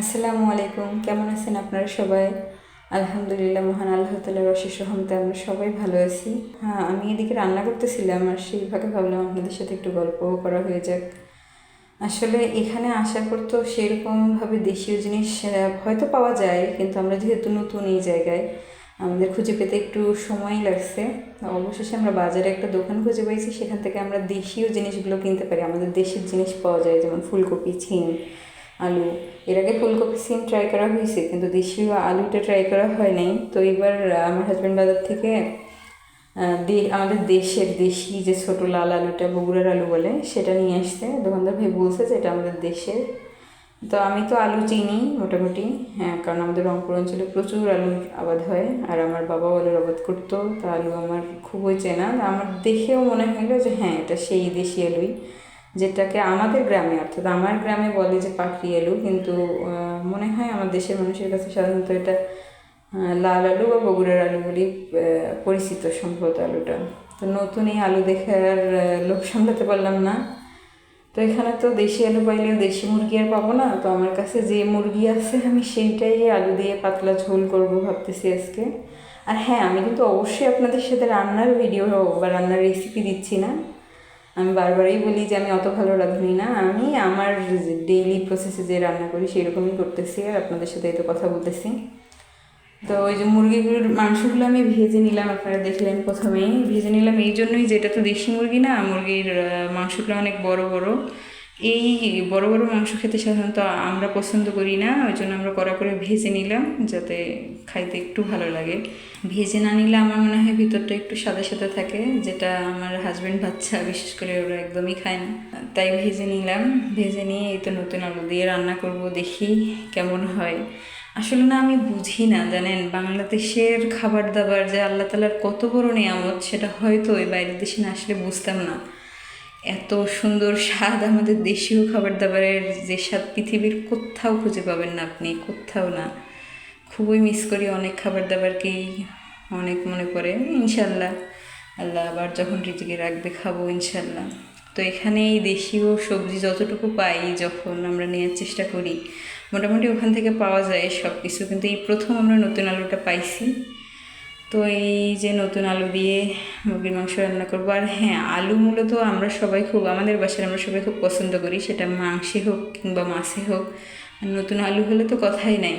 আসসালামু আলাইকুম। কেমন আছেন আপনারা সবাই? আলহামদুলিল্লাহ, মহান আল্লাহ তালার অশেষ রহমতে আমরা সবাই ভালো আছি। হ্যাঁ আমি এদিকে রান্না করতেছিলাম আর সেই ভাগে ভাবলাম আপনাদের সাথে একটু গল্পও করা হয়ে যাক। আসলে এখানে আসার পর তো সেরকমভাবে দেশীয় জিনিস হয়তো পাওয়া যায়, কিন্তু আমরা যেহেতু নতুন এই জায়গায়, আমাদের খুঁজে পেতে একটু সময় লাগছে। অবশেষে আমরা বাজারে একটা দোকান খুঁজে পেয়েছি সেখান থেকে আমরা দেশীয় জিনিসগুলো কিনতে পারি। আমাদের দেশের জিনিস পাওয়া যায়, যেমন ফুলকপি ছিম আলু। এর আগে ফুলকপি সিম ট্রাই করা হয়েছে, কিন্তু দেশীয় আলুটা ট্রাই করা হয় নাই। তো এবার আমার হাজব্যান্ড বাজার থেকে দে- আমাদের দেশের দেশি যে ছোটো লাল আলুটা, বগুড়ার আলু বলে, সেটা নিয়ে আসছে। দোকানদার ভাই বলছে যে এটা আমাদের দেশের। তো আমি তো আলু চিনি মোটামুটি হ্যাঁ কারণ আমাদের রংপুর অঞ্চলে প্রচুর আলুর আবাদ হয়, আর আমার বাবাও আলুর আবাদ করতো, তা আলু আমার খুবই চেনা। আমার দেখেও মনে হলো যে হ্যাঁ এটা সেই দেশি আলুই। যেটাকে আমাদের গ্রামে অর্থাৎ আমার গ্রামে বলে যে পাখরি আলু কিন্তু মনে হয় আমার দেশের মানুষের কাছে সাধারণত এটা লাল আলু বা বগুড়ার আলু আহ, পরিচিত সম্ভবত আলুটা। তো নতুন এই আলু দেখে আর লোক সামলাতে পারলাম না। তো এখানে তো দেশি আলু পাইলেও দেশি মুরগি আর পাবো না। তো আমার কাছে যে মুরগি আছে আমি সেইটাই আলু দিয়ে পাতলা ঝোল করব ভাবতেছি আজকে। আর হ্যাঁ আমি কিন্তু অবশ্যই আপনাদের সাথে রান্নার ভিডিও বা রান্নার রেসিপি দিচ্ছি না। আমি বারবারই বলি যে আমি অত ভালো রাঁধুনি না। আমি আমার ডেইলি প্রসেসে যে রান্না করি সেরকমই করতেছি আর আপনাদের সাথে তো কথা বলতেছি। তো ওই যে মুরগিগুলোর মাংসগুলো আমি ভেজে নিলাম, আপনারা দেখলেন প্রথমেই। ভেজে নিলাম, এই জন্যই যেটা তো দেশি মুরগি না, মুরগির মাংসগুলো অনেক বড় বড়। এই বড় বড় মাংস খেতে সাধারণত আমরা পছন্দ করি না, ওই জন্য আমরা কড়া করে ভেজে নিলাম যাতে খাইতে একটু ভালো লাগে। ভেজে না নিলে আমার মনে হয় ভিতরটা একটু সাদা সাদা থাকে, যেটা আমার হাজব্যান্ড বাচ্চা, বিশেষ করে ওরা একদমই খায় না। তাই ভেজে নিলাম। ভেজে নিয়ে এই তো নতুন আলু দিয়ে রান্না করব, দেখি কেমন হয়। আসলে না, আমি বুঝি না, জানেন? বাংলাদেশের খাবার দাবার যে আল্লাহ তালার কত বড় নিয়ামত, সেটা হয়তো ওই বাইরের দেশে না আসলে বুঝতাম না। এত সুন্দর স্বাদ আমাদের দেশীয় খাবার দাবারের যে স্বাদ পৃথিবীর কোথাও খুঁজে পাবেন না আপনি, কোথাও না। খুবই মিস করি অনেক খাবার দাবারকেই অনেক মনে পড়ে। ইনশাল্লাহ আল্লাহ আবার যখন রিজিকে রাখবে খাব ইনশাল্লাহ তো এখানে এই দেশীয় সবজি যতটুকু পাই যখন আমরা নেওয়ার চেষ্টা করি, মোটামুটি ওখান থেকে পাওয়া যায় সব কিছু কিন্তু এই প্রথম আমরা নতুন আলুটা পাইছি। তো এই যে নতুন আলু দিয়ে মুরগির মাংস রান্না করব। আর হ্যাঁ আলু মূলত আমরা সবাই খুব আমাদের বাসায় আমরা সবাই খুব পছন্দ করি সেটা মাংসে হোক কিংবা মাছে হোক। নতুন আলু হলে তো কথাই নাই।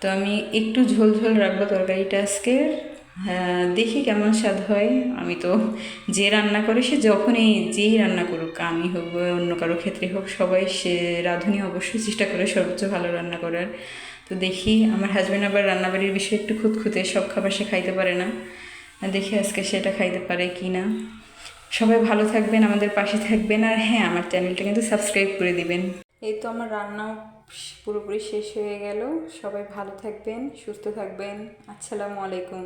তো আমি একটু ঝোল ঝোল রাখব তরকারিটা আজকে। হ্যাঁ, দেখি কেমন স্বাদ হয়। আমি তো যে রান্না করে সে যখনই যেই রান্না করুক আমি হোক অন্য কারও ক্ষেত্রে হোক সবাই সে রাঁধুনি অবশ্যই চেষ্টা করে সর্বোচ্চ ভালো রান্না করার। তো দেখি আমার হাজব্যান্ড আবার রান্নাবাড়ির বিষয়ে একটু খুঁতখুঁতে সব খাবার সে খাইতে পারে না। দেখি আজকে সেটা খাইতে পারে কি না। সবাই ভালো থাকবেন, আমাদের পাশে থাকবেন। আর হ্যাঁ আমার চ্যানেলটা কিন্তু সাবস্ক্রাইব করে দিবেন। এই তো আমার রান্না পুরোপুরি শেষ হয়ে গেল। সবাই ভালো থাকবেন, সুস্থ থাকবেন। আসসালামু আলাইকুম।